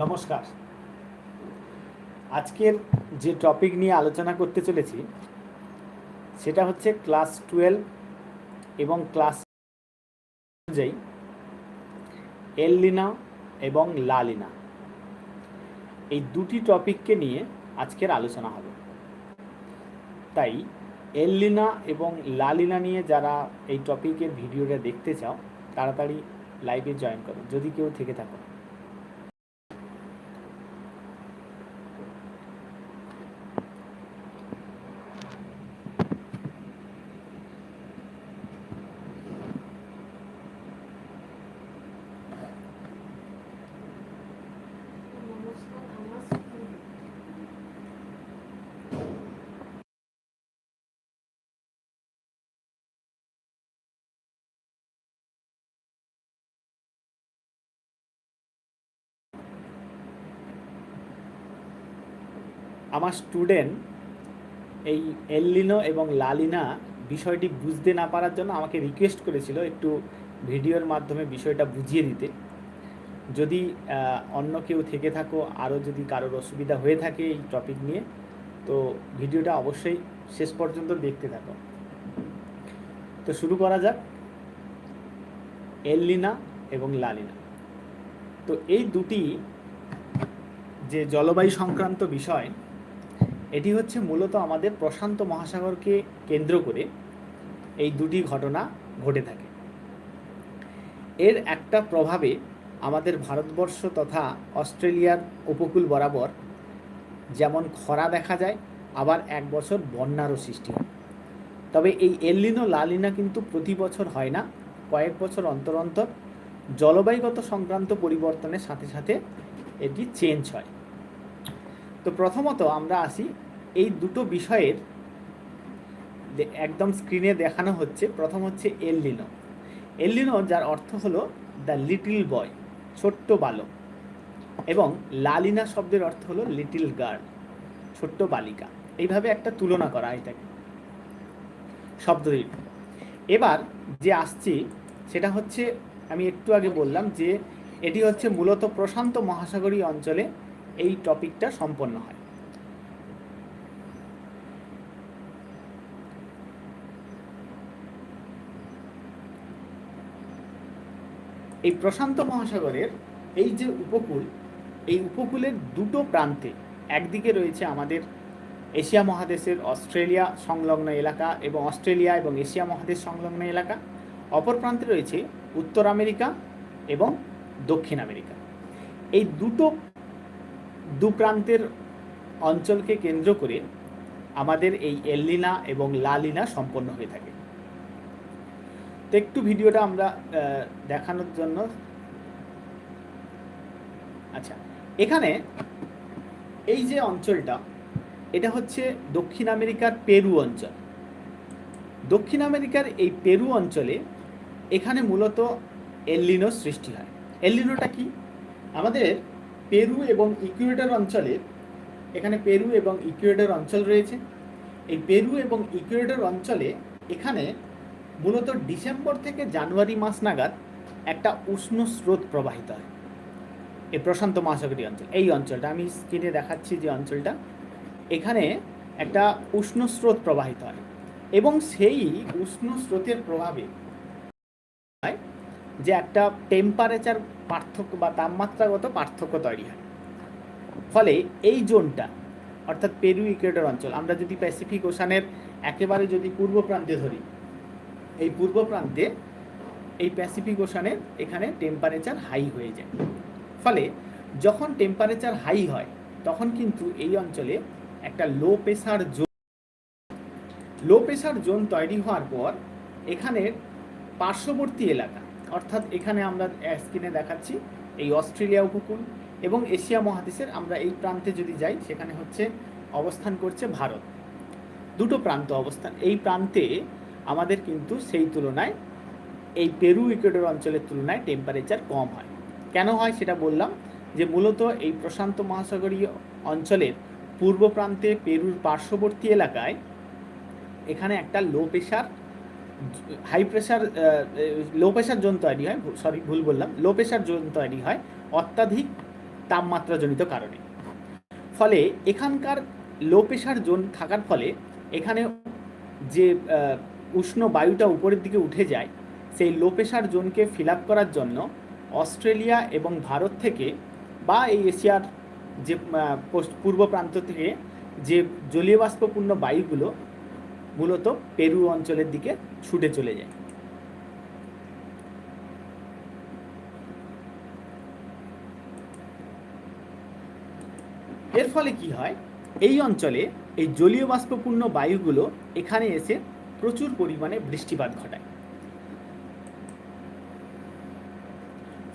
নমস্কার। আজকের যে টপিক নিয়ে আলোচনা করতে চলেছি, সেটা হচ্ছে ক্লাস টুয়েলভ এবং ক্লাস অনুযায়ী এললিনা এবং লালিনা এই দুটি টপিককে নিয়ে আজকের আলোচনা হবে। তাই এললিনা এবং লালিনা নিয়ে যারা এই টপিকের ভিডিওটা দেখতে চাও, তাড়াতাড়ি লাইভে জয়েন করো। যদি কেউ থেকে থাকো। আমার স্টুডেন্ট এই এল্লিনো এবং লালিনা বিষয়টি বুঝতে না পারার জন্য আমাকে রিকোয়েস্ট করেছিল একটু ভিডিওর মাধ্যমে বিষয়টা বুঝিয়ে দিতে। যদি অন্য কেউ থেকে থাকো, আরও যদি কারোর অসুবিধা হয়ে থাকে এই টপিক নিয়ে, তো ভিডিওটা অবশ্যই শেষ পর্যন্ত দেখতে থাকো। তো শুরু করা যাক। এল্লিনা এবং লালিনা। তো এই দুটি যে জলবায়ু সংক্রান্ত বিষয় এটি হচ্ছে মূলত আমাদের প্রশান্ত মহাসাগরকে কেন্দ্র করে এই দুটি ঘটনা ঘটে থাকে। এর একটা প্রভাবে আমাদের ভারতবর্ষ তথা অস্ট্রেলিয়ার উপকূল বরাবর যেমন খরা দেখা যায়, আবার এক বছর বন্যারও সৃষ্টি হয়। তবে এই এল্লিনো লালিনা কিন্তু প্রতি বছর হয় না, কয়েক বছর অন্তর অন্তর জলবায়ুগত সংক্রান্ত পরিবর্তনের সাথে সাথে এটি চেঞ্জ হয়। তো প্রথমত আমরা আসি এই দুটো বিষয়ের একদম স্ক্রিনে দেখানো হচ্ছে। প্রথম হচ্ছে এললিনো এললিনো যার অর্থ হলো দ্য লিটিল বয় ছোট্ট বালক। এবং লালিনা শব্দের অর্থ হলো লিটিল গার্ল ছোট্ট বালিকা। এইভাবে একটা তুলনা করা থাকে শব্দটির এবার যে আসছি, সেটা হচ্ছে আমি একটু আগে বললাম যে এটি হচ্ছে মূলত প্রশান্ত মহাসাগরীয় অঞ্চলে এই টপিকটা সম্পন্ন হয়। এই প্রশান্ত মহাসাগরের এই যে উপকূল, এই উপকূলের দুটো প্রান্তে একদিকে রয়েছে আমাদের এশিয়া মহাদেশের অস্ট্রেলিয়া সংলগ্ন এলাকা এবং অস্ট্রেলিয়া এবং এশিয়া মহাদেশ সংলগ্ন এলাকা। অপর প্রান্তে রয়েছে উত্তর আমেরিকা এবং দক্ষিণ আমেরিকা। এই দুটো দু প্রান্তের অঞ্চলকে কেন্দ্র করে আমাদের এই এল্লিনা এবং লালিনা সম্পন্ন হয়ে থাকে। তো একটু ভিডিওটা আমরা দেখানোর জন্য। আচ্ছা এখানে এই যে অঞ্চলটা, এটা হচ্ছে দক্ষিণ আমেরিকার পেরু অঞ্চল। দক্ষিণ আমেরিকার এই পেরু অঞ্চলে এখানে মূলত এল্লিনো সৃষ্টি হয়। এল্লিনোটা কি? আমাদের পেরু এবং ইকুয়েডর অঞ্চলে, এখানে পেরু এবং ইকুয়েডর অঞ্চল রয়েছে। এই পেরু এবং ইকুয়েডর অঞ্চলে এখানে মূলত ডিসেম্বর থেকে জানুয়ারি মাস নাগাদ একটা উষ্ণ স্রোত প্রবাহিত হয়। এই প্রশান্ত মহাসাগরীয় অঞ্চল, এই অঞ্চলটা, আমি স্ক্রিনে দেখাচ্ছি যে অঞ্চলটা, এখানে একটা উষ্ণ স্রোত প্রবাহিত হয় এবং সেই উষ্ণ স্রোতের প্রভাবে যে একটা টেম্পারেচার পার্থক্য বা তাপমাত্রাগত পার্থক্য তৈরি হয়। ফলে এই জোনটা, অর্থাৎ পেরু ইকুয়েডর অঞ্চল, আমরা যদি প্যাসিফিক ওশানের একেবারে যদি পূর্ব প্রান্তে ধরি, এই পূর্ব প্রান্তে এই প্যাসিফিক ওশানের এখানে টেম্পারেচার হাই হয়ে যায়। ফলে যখন টেম্পারেচার হাই হয়, তখন কিন্তু এই অঞ্চলে একটা low pressure zone low pressure zone তৈরি হওয়ার পর এখানের পার্শ্ববর্তী এলাকা অর্থাৎ এখানে আমরা স্ক্রিনে দেখাচ্ছি এই অস্ট্রেলিয়া উপকূল এবং এশিয়া মহাদেশের আমরা এই প্রান্তে যদি যাই, সেখানে হচ্ছে অবস্থান করছে ভারত। দুটো প্রান্ত অবস্থান। এই প্রান্তে আমাদের কিন্তু সেই তুলনায়, এই পেরু ইকুয়েডর অঞ্চলের তুলনায় টেম্পারেচার কম হয়। কেন হয় সেটা বললাম যে মূলত এই প্রশান্ত মহাসাগরীয় অঞ্চলের পূর্ব প্রান্তে পেরুর পার্শ্ববর্তী এলাকায় এখানে একটা low pressure high pressure low pressure zone তৈরি হয় সরি ভুল বললাম লো প্রেশার জোন তৈরি হয় অত্যাধিক তাপমাত্রাজনিত কারণে। ফলে এখানকার লো প্রেশার জোন থাকার ফলে এখানে যে উষ্ণ বায়ুটা উপরের দিকে উঠে যায়, সেই লো প্রেশার জোনকে ফিল আপ করার জন্য অস্ট্রেলিয়া এবং ভারত থেকে বা এই এশিয়ার যে পূর্ব প্রান্ত থেকে যে জলীয় বাষ্পপূর্ণ বায়ুগুলো মূলত পেরু অঞ্চলের দিকে ছুটে চলে যায়। এর ফলে কি হয়? এই অঞ্চলে এই জলীয় বাষ্পপূর্ণ বায়ুগুলো এখানে এসে প্রচুর পরিমাণে বৃষ্টিপাত ঘটায়।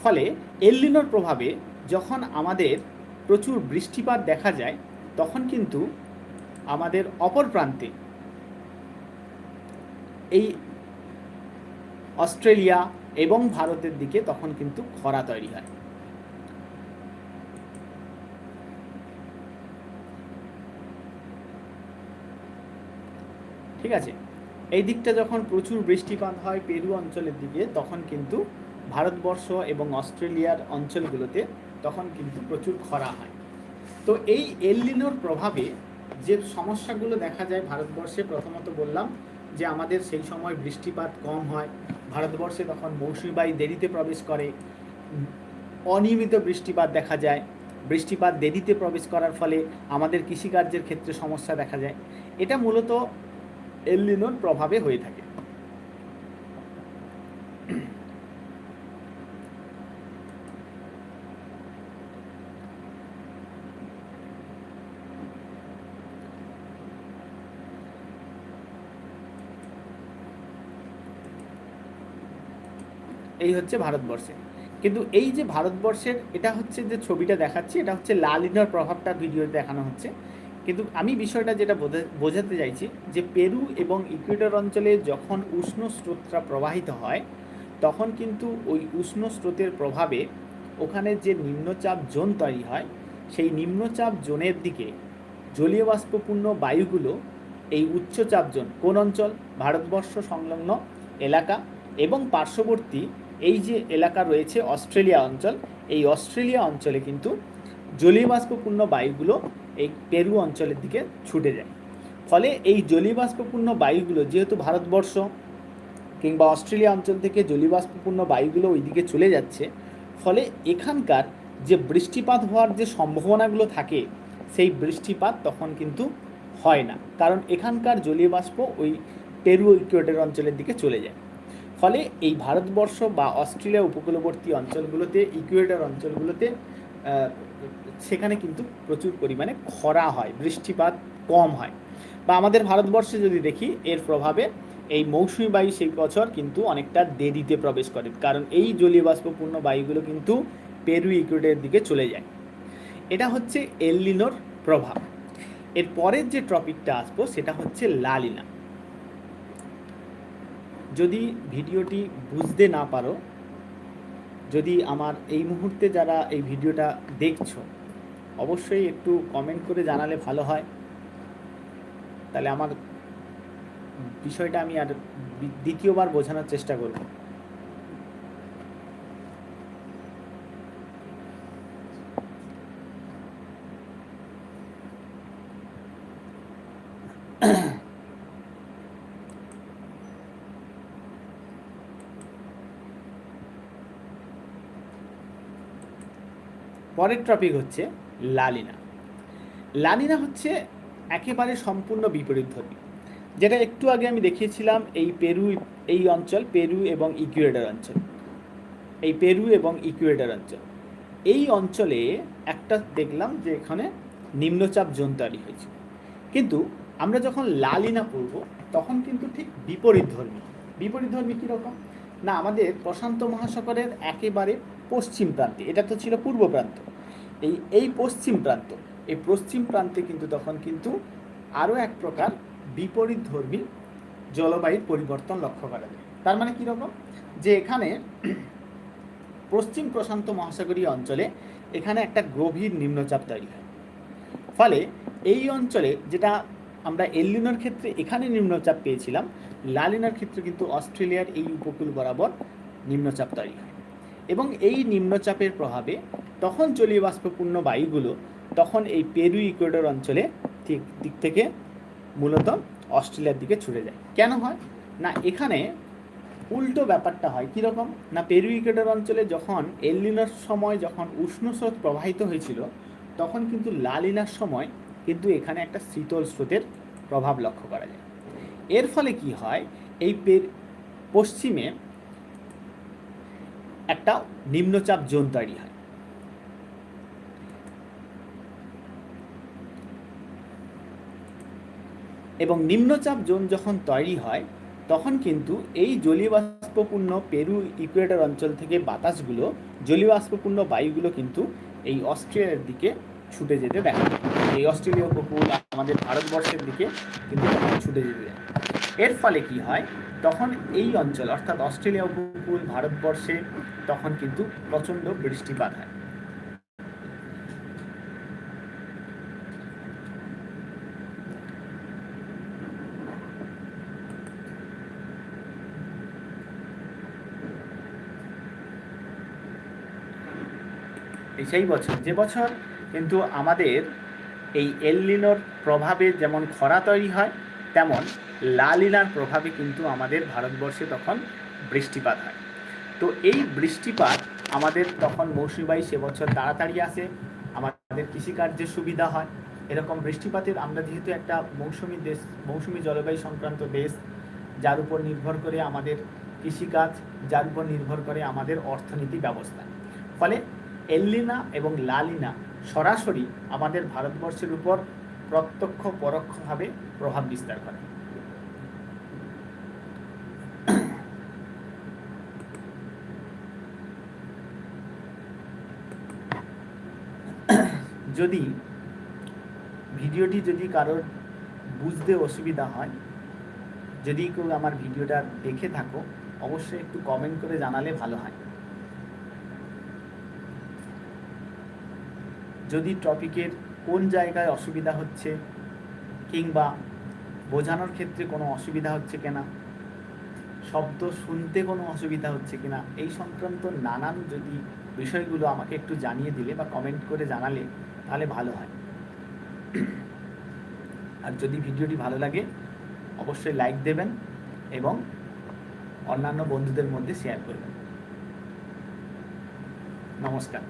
ফলে এললিনোর প্রভাবে যখন আমাদের প্রচুর বৃষ্টিপাত দেখা যায়, তখন কিন্তু আমাদের অপর প্রান্তে এই অস্ট্রেলিয়া এবং ভারতের দিকে তখন কিন্তু খরা তৈরি হয়। ঠিক আছে? এই দিকটা যখন প্রচুর বৃষ্টিপাত হয় পেরু অঞ্চলের দিকে, তখন কিন্তু ভারতবর্ষ এবং অস্ট্রেলিয়ার অঞ্চলগুলোতে তখন কিন্তু প্রচুর খরা হয়। তো এই এললিনোর প্রভাবে যে সমস্যাগুলো দেখা যায় ভারতবর্ষে, প্রথমত বললাম যে আমাদের সেই সময় বৃষ্টিপাত কম হয়, ভারতবর্ষে তখন মৌসুমী বায়ু দেরিতে প্রবেশ করে, অনিয়মিত বৃষ্টিপাত দেখা যায়, বৃষ্টিপাত দেরিতে প্রবেশ করার ফলে আমাদের কৃষিকার্যের ক্ষেত্রে সমস্যা দেখা যায়। এটা মূলত এললিনোর প্রভাবে হয়ে থাকে। এই হচ্ছে ভারতবর্ষে কিন্তু এই যে ভারতবর্ষের, এটা হচ্ছে যে ছবিটা দেখাচ্ছি, এটা হচ্ছে লাল লালিনার প্রভাবটা ভিডিওতে দেখানো হচ্ছে। কিন্তু আমি বিষয়টা যেটা বোঝা- বোঝাতে চাইছি যে পেরু এবং ইকুয়েডর অঞ্চলে যখন উষ্ণ স্রোতটা প্রবাহিত হয়, তখন কিন্তু ওই উষ্ণ স্রোতের প্রভাবে ওখানে যে নিম্নচাপ জোন তৈরি হয়, সেই নিম্নচাপ জোনের দিকে জলীয় বাষ্পপূর্ণ বায়ুগুলো এই উচ্চচাপ জোন, কোন অঞ্চল? ভারতবর্ষ সংলগ্ন এলাকা এবং পার্শ্ববর্তী এই যে এলাকা রয়েছে অস্ট্রেলিয়া অঞ্চল, এই অস্ট্রেলিয়া অঞ্চলে কিন্তু জলীয় বাষ্পপূর্ণ বায়ুগুলো এই পেরু অঞ্চলের দিকে ছুটে যায়। ফলে এই জলীয় বাষ্পপূর্ণ বায়ুগুলো, যেহেতু ভারতবর্ষ কিংবা অস্ট্রেলিয়া অঞ্চল থেকে জলীয় বাষ্পপূর্ণ বায়ুগুলো ওইদিকে চলে যাচ্ছে, ফলে এখানকার যে বৃষ্টিপাত হওয়ার যে সম্ভাবনাগুলো থাকে, সেই বৃষ্টিপাত তখন কিন্তু হয় না। কারণ এখানকার জলীয় বাষ্প ওই পেরু ইকুয়েটর অঞ্চলের দিকে চলে যায়। ফলে এই ভারতবর্ষ বা অস্ট্রেলিয়া উপকূলবর্তী অঞ্চলগুলোতে ইকুয়েটর অঞ্চলগুলোতে সেখানে কিন্তু প্রচুর পরিমাণে খরা হয়, বৃষ্টিপাত কম হয়। বা আমাদের ভারতবর্ষে যদি দেখি, এর প্রভাবে এই মৌসুমী বায়ু সেই বছর কিন্তু অনেকটা দেরিতে প্রবেশ করে। কারণ এই জলীয় বাষ্পপূর্ণ বায়ুগুলো কিন্তু পেরু ইকুয়েটরের দিকে চলে যায়। এটা হচ্ছে এললিনোর প্রভাব। এর পরের যে টপিকটা আসব, সেটা হচ্ছে লালিনা যদি ভিডিওটি বুঝতে না পারো, যদি আমার এই মুহূর্তে যারা এই ভিডিওটা দেখছ, অবশ্যই একটু কমেন্ট করে জানালে ভালো হয়। তাহলে আমার বিষয়টা আমি আর দ্বিতীয়বার বোঝানোর চেষ্টা করব। পরের টপিক হচ্ছে লালিনা। লালিনা হচ্ছে একেবারে সম্পূর্ণ বিপরীত ধর্মী। যেটা একটু আগে আমি দেখিয়েছিলাম এই পেরু, এই অঞ্চল পেরু এবং ইকুয়েডর অঞ্চল। এই পেরু এবং ইকুয়েডর অঞ্চল। এই অঞ্চলে একটা দেখলাম যে এখানে নিম্নচাপ জোন তৈরি হয়েছে কিন্তু আমরা যখন লালিনা পড়ব, তখন কিন্তু ঠিক বিপরীত ধর্মী। বিপরীত ধর্মী কীরকম? না, আমাদের প্রশান্ত মহাসাগরের একেবারে পশ্চিম প্রান্তে, এটা তো ছিল পূর্ব প্রান্ত। এই এই পশ্চিম প্রান্ত, এই পশ্চিম প্রান্তে কিন্তু তখন কিন্তু আরও এক প্রকার বিপরীত ধর্মী জলবায়ুর পরিবর্তন লক্ষ্য করা যায়। তার মানে কীরকম যে এখানে পশ্চিম প্রশান্ত মহাসাগরীয় অঞ্চলে এখানে একটা গভীর নিম্নচাপ তৈরি হয়। ফলে এই অঞ্চলে যেটা আমরা এলিনোর ক্ষেত্রে এখানে নিম্নচাপ পেয়েছিলাম, লালিনার ক্ষেত্রে কিন্তু অস্ট্রেলিয়ার এই উপকূল বরাবর নিম্নচাপ তৈরি হয়। এবং এই নিম্নচাপের প্রভাবে তখন জলীয় বাষ্পপূর্ণ বায়ুগুলো তখন এই পেরু ইকুয়েডর অঞ্চলে ঠিক দিক থেকে মূলত অস্ট্রেলিয়ার দিকে ছুটে যায়। কেন হয়? না, এখানে উল্টো ব্যাপারটা হয়। কীরকম না, পেরু ইকুয়েডর অঞ্চলে যখন এলিনার সময় যখন উষ্ণ স্রোত প্রবাহিত হয়েছিল, তখন কিন্তু লালিনার সময় কিন্তু এখানে একটা শীতল স্রোতের প্রভাব লক্ষ্য করা যায়। এর ফলে কি হয়? এই পশ্চিমে একটা নিম্নচাপ জোন তৈরি হয়। এবং নিম্নচাপ জোন যখন তৈরি হয়, তখন কিন্তু এই জলীয়বাষ্পপূর্ণ পেরু ইকুয়েটর অঞ্চল থেকে বাতাসগুলো, জলীয়বাষ্পপূর্ণ বায়ুগুলো কিন্তু এই অস্ট্রেলিয়ার দিকে ছুটে যেতে দেখা। এই অস্ট্রেলীয় উপকূল, আমাদের ভারতবর্ষের দিকে কিন্তু ছুটে যেতে দেয় এর ফলে কি হয়? তখন এই অঞ্চল, অর্থাৎ অস্ট্রেলিয়া উপকূল, ভারতবর্ষে তখন কিন্তু প্রচণ্ড বৃষ্টিপাত হয় সেই বছর। যে বছর কিন্তু আমাদের এই এললিনোর প্রভাবে যেমন খরা তৈরি হয়, তেমন লালিনার প্রভাবে কিন্তু আমাদের ভারতবর্ষে তখন বৃষ্টিপাত হয়। তো এই বৃষ্টিপাত আমাদের তখন মৌসুমিবায়ু সে বছর তাড়াতাড়ি আসে, আমাদের কৃষিকার্যের সুবিধা হয়। এরকম বৃষ্টিপাতের আমরা যেহেতু একটা মৌসুমি দেশ, মৌসুমি জলবায়ু সংক্রান্ত দেশ, যার উপর নির্ভর করে আমাদের কৃষিকাজ, যার উপর নির্ভর করে আমাদের অর্থনীতি ব্যবস্থা। ফলে এল্লিনা এবং লালিনা সরাসরি আমাদের ভারতবর্ষের উপর প্রত্যক্ষ পরোক্ষভাবে প্রভাব বিস্তার করে। যদি ভিডিওটি যদি কারোর বুঝতে অসুবিধা হয়, যদি কেউ আমার ভিডিওটা দেখে থাকো, অবশ্যই একটু কমেন্ট করে জানালে ভালো হয়। যদি টপিকের কোন জায়গায় অসুবিধা হচ্ছে কিংবা বোঝানোর ক্ষেত্রে কোনো অসুবিধা হচ্ছে কিনা, শব্দ শুনতে কোনো অসুবিধা হচ্ছে কিনা, এই সংক্রান্ত নানান যদি বিষয়গুলো আমাকে একটু জানিয়ে দিলে বা কমেন্ট করে জানালে তাহলে ভালো হয়। আর যদি ভিডিওটি ভালো লাগে, অবশ্যই লাইক দেবেন এবং অন্যান্য বন্ধুদের মধ্যে শেয়ার করবেন। নমস্কার।